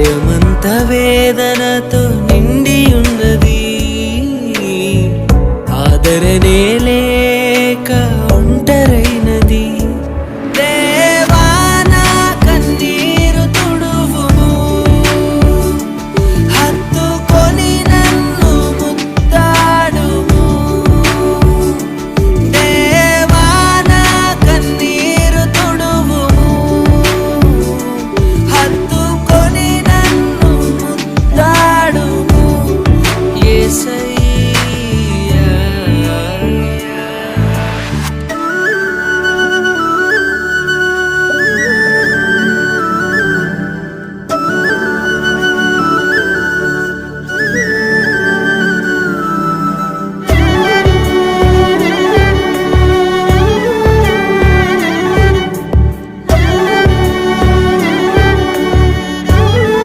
హృదయమంత వేదనతో నిండి ఉన్నది